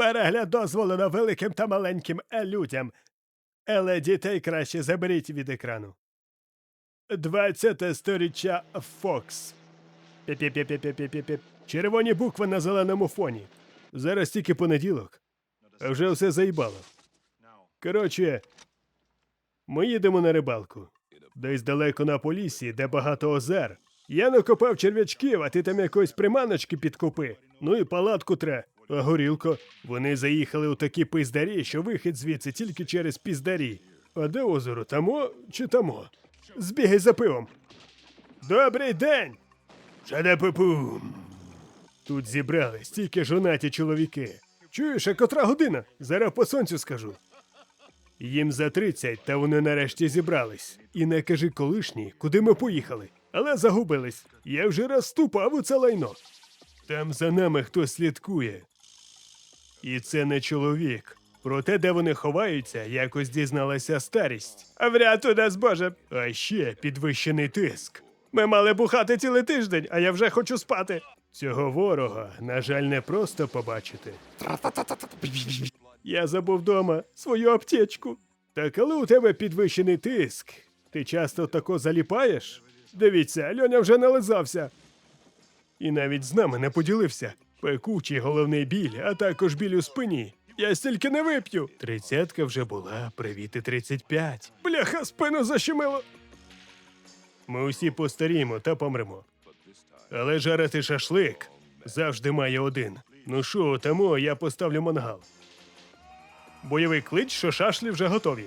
Перегляд дозволено великим та маленьким е, людям. Але дітей краще заберіть від екрану. 20 сторіччя Фокс. Червоні букви на зеленому фоні. Зараз тільки понеділок. Вже все заїбало. Коротше, ми їдемо на рибалку. Десь далеко на полісі, де багато озер. Я накопав черв'ячків, а ти там якоїсь приманочки підкупи. Ну і палатку тре. А горілко. Вони заїхали у такі пиздарі, що вихід звідси тільки через піздарі. А де озеро? Тамо чи тамо? Збігай за пивом. Добрий день! Шадапупум. Тут зібрались тільки жонаті чоловіки. Чуєш, а котра година? Зараз по сонцю скажу. Їм за 30, та вони нарешті зібрались. І не кажи колишній, куди ми поїхали. Але загубились. Я вже раз ступав у це лайно. Там за нами хтось слідкує. І це не чоловік. Про те, де вони ховаються, якось дізналася старість. У нас, Боже. А ще підвищений тиск. Ми мали бухати цілий тиждень, а я вже хочу спати. Цього ворога, на жаль, не просто побачити. Я забув дома свою аптечку. Та коли у тебе підвищений тиск, ти часто тако заліпаєш? Дивіться, Льоня вже нализався. І навіть з нами не поділився. Пекучий головний біль, а також біль у спині. Я стільки не вип'ю. Тридцятка вже була, привіт і тридцять п'ять. Бляха, спину защемило. Ми усі постаріємо та помремо. Але жарити шашлик завжди має один. Ну що, тому я поставлю мангал. Бойовий клич, що шашлі вже готові.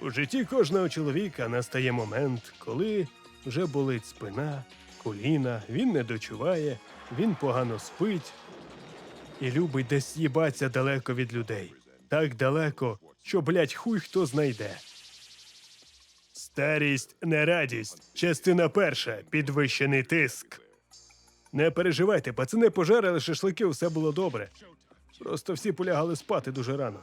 У житті кожного чоловіка настає момент, коли вже болить спина, коліна, він не дочуває, він погано спить і любить десь їбаться далеко від людей. Так далеко, що, блять, хуй хто знайде. Старість не радість. Частина перша. Підвищений тиск. Не переживайте, пацани пожарили шашлики, все було добре. Просто всі полягали спати дуже рано.